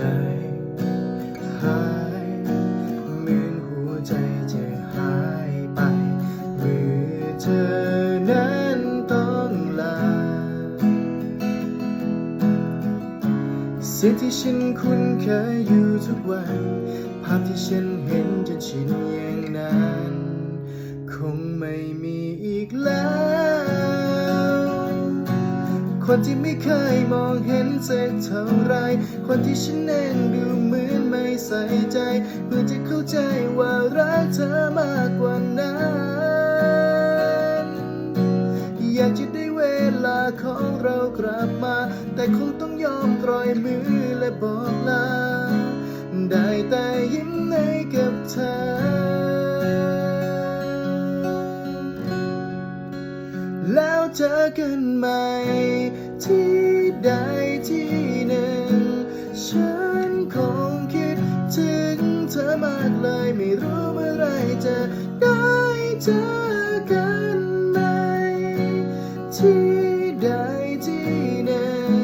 หายเหมือนหัวใจจะหายไปเมื่อเธอนั้นต้องลาสิ่งที่ฉันคุ้นเคยอยู่ทุกวัน ภาพที่ฉันเห็นจนชินอย่างนั้น คงไม่มีอีกแล้ว คนที่ไม่เคยมองเห็นสักเท่าไร คนที่ฉันเองดูเหมือนไม่ใส่ใจ เพื่อจะเข้าใจว่ารักเธอมากกว่านั้น อยากจะได้เวลาของเรากลับมา แต่คงต้องยอมปล่อยมือและบอกลา ได้แต่ยิ้มให้กับเธอแล้วเจอกันใหม่ ที่ใดที่หนึ่ง ฉันคงคิดถึงเธอมากเลยไม่รู้เมื่อไรจะได้เจอกันใหม่ที่ใดที่หนึ่ง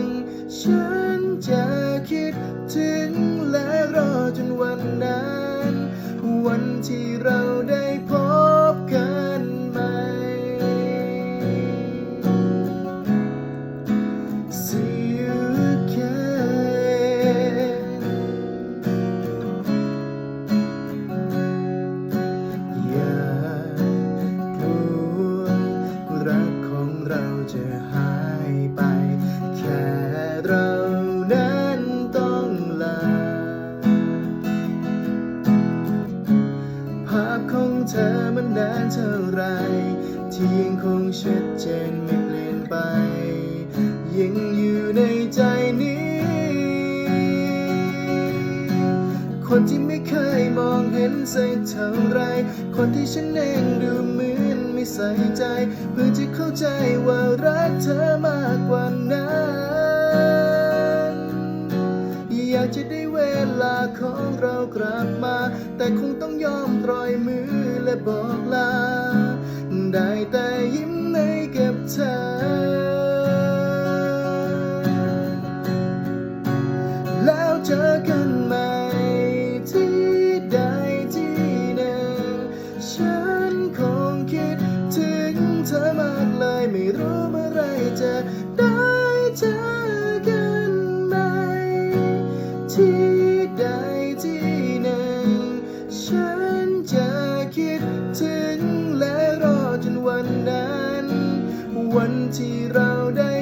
ฉันจะคิดถึงและรอจนวันนั้น วันที่เรา เราจะหายไป แค่เรานั้นต้องลา ภาพของเธอมันนานเท่าไร ที่ยังคงชัดเจนไม่เปลี่ยนไป ยังอยู่ในใจนี้ คนที่ไม่เคยมองเห็นสักเท่าไร คนที่ฉันเองดูเหมือน ใส่ใจ เพื่อจะเข้าใจว่ารักเธอมากกว่านั้น อยากจะได้เวลาของเรากลับมา แต่คงต้องยอมปล่อยมือและบอกลา่รู้เมื่อไรจะได้เจอกันไหม ที่ใดที่หนึ่ง ฉันจะคิดถึงและรอจนวันนั้น วันที่เราได้